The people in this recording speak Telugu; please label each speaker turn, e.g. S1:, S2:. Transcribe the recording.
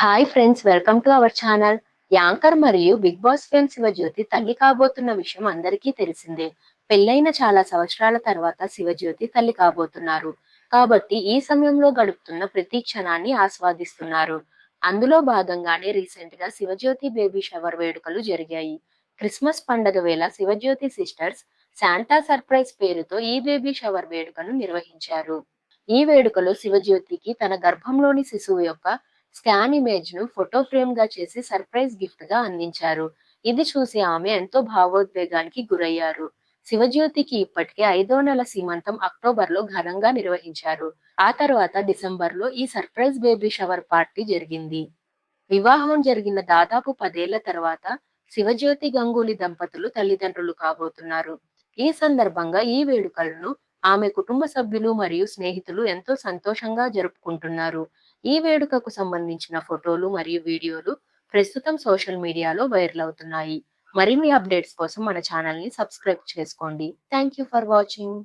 S1: Hi friends welcome to our channel anchor మరియు బిగ్ బాస్ ఫేమ్ శివజ్యోతి తల్లి కాబోతున్న విషయం అందరికీ తెలిసిందే. పెళ్ళైన చాలా సంవత్సరాల తర్వాత శివజ్యోతి తల్లి కాబోతున్నారు. కాబట్టి ఈ సమయంలో గడుపుతున్న ప్రతి క్షణాన్ని ఆస్వాదిస్తున్నారు. అందులో భాగంగానే రీసెంట్గా శివజ్యోతి బేబీ షవర్ వేడుకలు జరిగాయి. క్రిస్మస్ పండగ వేళ శివజ్యోతి సిస్టర్స్ శాంటా సర్ప్రైజ్ పేరుతో ఈ బేబీ షవర్ వేడుకను నిర్వహించారు. ఈ వేడుకలో శివజ్యోతికి తన గర్భంలోని శిశువు యొక్క స్కాన్ ఇమేజ్ను ఫోటో ఫ్రేమ్గా చేసి సర్ప్రైజ్ గిఫ్ట్గా అందించారు. ఇది చూసి ఆమె ఎంతో భావోద్వేగానికి గురయ్యారు. శివజ్యోతికి ఇప్పటికే ఐదో నెల సీమంతం అక్టోబర్లో ఘనంగా నిర్వహించారు. ఆ తర్వాత డిసెంబర్లో ఈ సర్ప్రైజ్ బేబీ షవర్ పార్టీ జరిగింది. వివాహం జరిగిన దాదాపు పదేళ్ళ తర్వాత శివజ్యోతి గంగూలీ దంపతులు తల్లిదండ్రులు కాబోతున్నారు. ఈ సందర్భంగా ఈ వేడుకలను ఆమె కుటుంబ సభ్యులు మరియు స్నేహితులు ఎంతో సంతోషంగా జరుపుకుంటున్నారు. ఈ వేడుకకు సంబంధించిన ఫోటోలు మరియు వీడియోలు ప్రస్తుతం సోషల్ మీడియాలో వైరల్ అవుతున్నాయి. మరిన్ని అప్డేట్స్ కోసం మన ఛానల్ని సబ్స్క్రైబ్ చేసుకోండి. Thank you for watching.